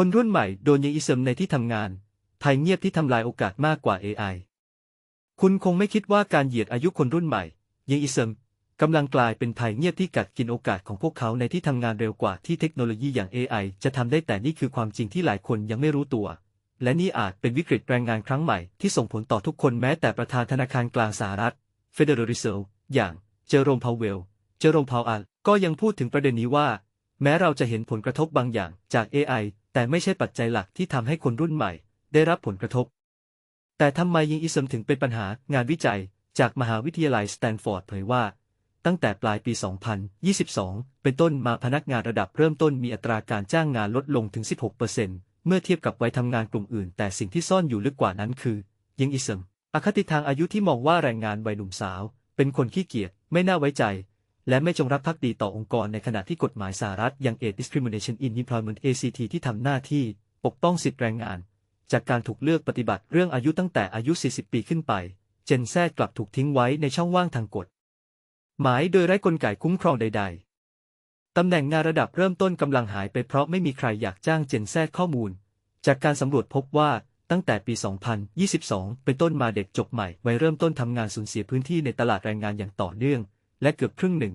คนรุ่นใหม่โดนยิงอิสมในที่ทำงานภัยเงียบที่ทำลายโอกาสมากกว่า AI คุณคงไม่คิดว่าการเหยียดอายุคนรุ่นใหม่ยิงอิสมกำลังกลายเป็นภัยเงียบที่กัดกินโอกาสของพวกเขาในที่ทำงานเร็วกว่าที่เทคโนโลยีอย่าง AI จะทำได้แต่นี่คือความจริงที่หลายคนยังไม่รู้ตัว และนี่อาจเป็นวิกฤตแรงงานครั้งใหม่ที่ส่งผลต่อทุกคนแม้แต่ประธานธนาคารกลางสหรัฐ Federal Reserve อย่างเจอโรมพาวเวล เจอโรมพาวอัลก็ยังพูดถึงประเด็นนี้ว่า แม้เราจะเห็นผลกระทบบางอย่างจาก AI แต่ไม่ใช่ปัจจัยหลักที่ทำให้คนรุ่นใหม่ ได้รับผลกระทบ แต่ทำไมยิงอิสมถึงเป็นปัญหางานวิจัยจากมหาวิทยาลัยสแตนฟอร์ดเผยว่า ตั้งแต่ปลายปี 2022 เป็นต้นมาพนักงานระดับเริ่มต้นมีอัตราการจ้างงานลดลงถึง 16%เมื่อเทียบกับวัยทำงานกลุ่มอื่น แต่สิ่งที่ซ่อนอยู่ลึกกว่านั้นคือ ยิงอิสมอคติทางอายุที่มองว่าแรงงานวัยหนุ่มสาว เป็นคนขี้เกียจไม่น่าไว้ใจ และไม่จงรักภักดีต่อองค์กรในขณะที่กฎหมายสหรัฐยัง Age Discrimination in Employment ACT ที่ทำหน้าที่ปกป้องสิทธิแรงงาน จากการถูกเลือกปฏิบัติเรื่องอายุตั้งแต่อายุ 40 ปีขึ้นไป เจนแซดกลับถูกทิ้งไว้ในช่องว่างทางกฎ หมายโดยไร้กลไกคุ้มครองใด ๆ ตำแหน่งงานระดับเริ่มต้นกำลังหายไปเพราะไม่มีใครอยากจ้างเจนแซดข้อมูล จากการสำรวจพบว่าตั้งแต่ปี 2022 เป็นต้นมาเด็กจบใหม่วัยเริ่มต้นทำงานสูญเสียพื้นที่ในตลาดแรงงานอย่างต่อเนื่อง และเกือบครึ่งหนึ่ง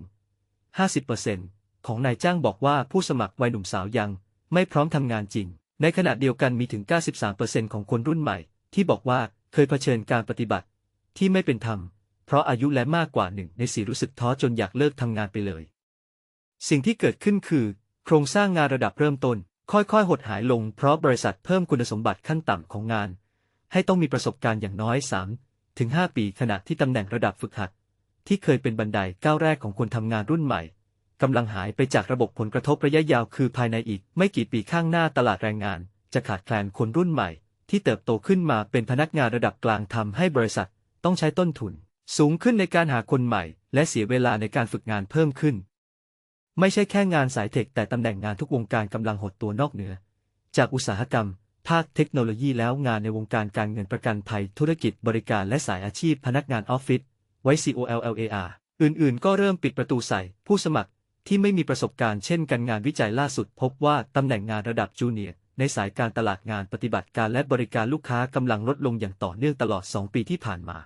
50%ของนายจ้างบอกว่าผู้สมัครวัยหนุ่มสาวยัง ไม่พร้อมทำงานจริง ในขณะเดียวกันมีถึง 93%ของคนรุ่นใหม่ ที่บอกว่าเคยเผชิญการปฏิบัติ ที่ไม่เป็นธรรม เพราะอายุและมากกว่าหนึ่งในสี่รู้สึกท้อจนอยากเลิกทำงานไปเลย สิ่งที่เกิดขึ้นคือ โครงสร้างงานระดับเริ่มต้น ค่อยๆ หดหายลง เพราะบริษัทเพิ่มคุณสมบัติขั้นต่ำของงาน ให้ต้องมีประสบการณ์อย่างน้อย 3 ถึง 5 ปีขณะที่ตำแหน่งระดับฝึกหัด ที่เคยเป็นบันไดก้าวแรกของคนทำงานรุ่นใหม่กำลังหายไปจากระบบผลกระทบระยะยาวคือภายในอีก ไม่กี่ปีข้างหน้าตลาดแรงงาน จะขาดแคลนคนรุ่นใหม่ ที่เติบโตขึ้นมาเป็นพนักงานระดับกลางทำให้บริษัท ต้องใช้ต้นทุน สูงขึ้นในการหาคนใหม่ และเสียเวลาในการฝึกงานเพิ่มขึ้น ไม่ใช่แค่งานสายเทคแต่ตำแหน่งงานทุกวงการกำลังหดตัวนอกเหนือ จากอุตสาหกรรม ภาคเทคโนโลยีแล้วงานในวงการการเงินประกันภัยธุรกิจบริการและสายอาชีพพนักงานออฟฟิศ ไว้ COLLAR อื่นๆ ก็เริ่มปิดประตูใส่ ผู้สมัครที่ไม่มีประสบการณ์เช่นกันงานวิจัยล่าสุด พบว่าตำแหน่งงานระดับจูเนียร์ในสายการตลาดงานปฏิบัติการและบริการลูกค้ากำลังลดลงอย่างต่อเนื่องตลอด 2 ปีที่ผ่านมา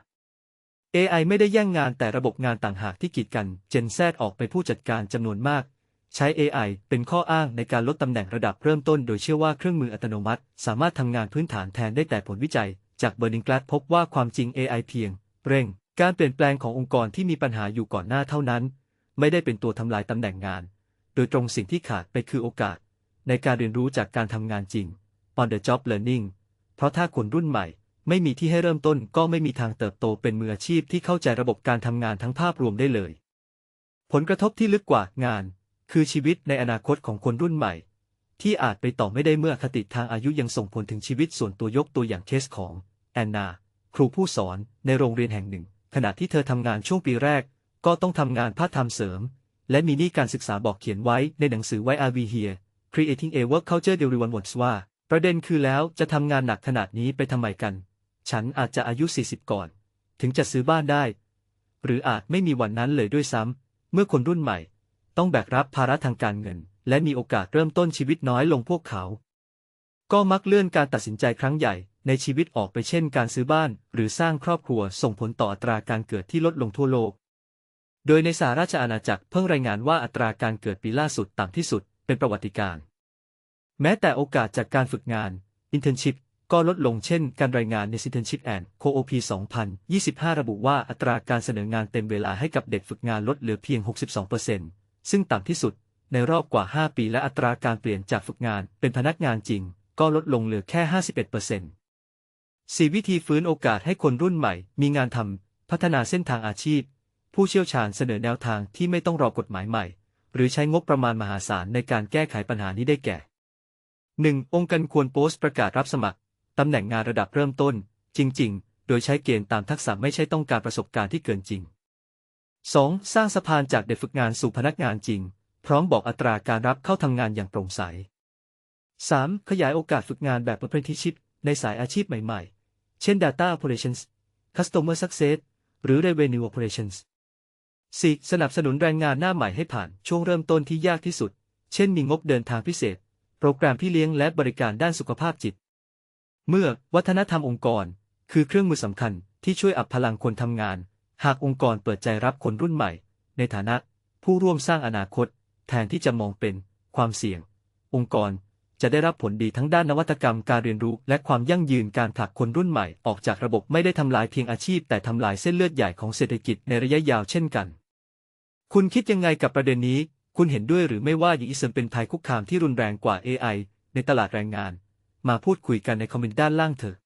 AI ไม่ได้แย่งงานแต่ระบบงานต่างหากที่กีดกันเจนแซดออกไปผู้จัดการจำนวนมาก ใช้ AI เป็นข้ออ้างในการลดตำแหน่งระดับเริ่มต้น โดยเชื่อว่าเครื่องมืออัตโนมัติ สามารถทำงานพื้นฐานแทนได้แต่ผลวิจัย จากเบอร์นิงแกลดพบว่าความจริง AI เพียง เร่ง การเปลี่ยนแปลงขององค์กรที่มีปัญหาอยู่ก่อนหน้าเท่านั้น ไม่ได้เป็นตัวทำลายตำแหน่งงาน โดยตรงสิ่งที่ขาดไปคือโอกาส ในการเรียนรู้จากการทำงานจริง on the job learning เพราะถ้าคนรุ่นใหม่ ไม่มีที่ให้เริ่มต้นก็ไม่มีทางเติบโตเป็นมืออาชีพที่เข้าใจระบบการทำงานทั้งภาพรวมได้เลย ผลกระทบที่ลึกกว่างาน คือชีวิตในอนาคตของคนรุ่นใหม่ ที่อาจไปต่อไม่ได้เมื่อคติทางอายุยังส่งผลถึงชีวิตส่วนตัวยกตัวอย่างเคสของแอนนา ครูผู้สอนในโรงเรียนแห่งหนึ่ง ขณะที่เธอทำงานช่วงปีแรก ก็ต้องทำงานพาร์ทไทม์เสริม และมีหนี้การศึกษาบอกเขียนไว้ในหนังสือไว้ RV here creating a work culture everyone wants ว่า ประเด็นคือแล้วจะทำงานหนักขนาดนี้ไปทำไมกัน ฉันอาจจะอายุ 40 ก่อน ถึงจะซื้อบ้านได้ หรืออาจไม่มีวันนั้นเลยด้วยซ้ำเมื่อคนรุ่นใหม่ ต้องแบกรับภาระทางการเงิน และมีโอกาสเริ่มต้นชีวิตน้อยลงพวกเขา ก็มักเลื่อนการตัดสินใจครั้งใหญ่ ในชีวิตออกไปเช่นการซื้อบ้าน หรือสร้างครอบครัวส่งผลต่ออัตราการเกิดที่ลดลงทั่วโลก โดยในสหราชอาณาจักรเพิ่งรายงานว่าอัตราการเกิดปีล่าสุดต่ำที่สุดเป็นประวัติการณ์แม้แต่โอกาสจากการฝึกงาน internship ก็ลดลงเช่น การรายงานใน Citizenship and Co-op 2025 ระบุว่าอัตราการเสนองานเต็มเวลาให้กับเด็กฝึกงานลดเหลือเพียง 62%ซึ่งต่ำที่สุด ในรอบกว่า 5 ปีและอัตราการเปลี่ยนจากฝึกงานเป็นพนักงานจริง ก็ลดลงเหลือแค่ 51% 4 วิธีฟื้นโอกาสให้คนรุ่นใหม่ มีงานทำ พัฒนาเส้นทางอาชีพ ผู้เชี่ยวชาญเสนอแนวทางที่ไม่ต้องรอกฎหมายใหม่ หรือใช้งบประมาณมหาศาลในการแก้ไขปัญหานี้ได้แก่ 1. องค์การควรโพสต์ประกาศรับสมัคร ตำแหน่งงานระดับเริ่มต้น จริง ๆ โดยใช้เกณฑ์ตามทักษะไม่ใช่ต้องการประสบการณ์ที่เกินจริง 2. สร้างสะพานจากเด็กฝึกงานสู่พนักงานจริง พร้อมบอกอัตราการรับเข้าทำงานอย่างโปร่งใส 3. ขยายโอกาสฝึกงานแบบ apprenticeship ในสายอาชีพใหม่ ๆ เช่น data operations customer success หรือ revenue operations 4. สนับสนุนแรงงานหน้าใหม่ให้ผ่านช่วงเริ่มต้นที่ยากที่สุด เช่นมีงบเดินทางพิเศษ โปรแกรมพี่เลี้ยงและบริการด้านสุขภาพจิต เมื่อวัฒนธรรมองค์กร คือเครื่องมือสำคัญที่ช่วยอัพพลังคนทำงาน หากองค์กรเปิดใจรับคนรุ่นใหม่ ในฐานะ ผู้ร่วมสร้างอนาคต แทนที่จะมองเป็น ความเสี่ยง องค์กร จะได้รับผลดีทั้งด้านนวัตกรรมการเรียนรู้ และความยั่งยืนการผลักคนรุ่นใหม่ออกจากระบบไม่ได้ทำลายเพียงอาชีพ แต่ทำลายเส้นเลือดใหญ่ของเศรษฐกิจในระยะยาวเช่นกัน คุณคิดยังไงกับประเด็นนี้ คุณเห็นด้วยหรือไม่ว่ายีอิสมเป็นภัยคุกคามที่รุนแรงกว่า AI ในตลาดแรงงาน มาพูดคุยกันในคอมเมนต์ด้านล่างเถอะ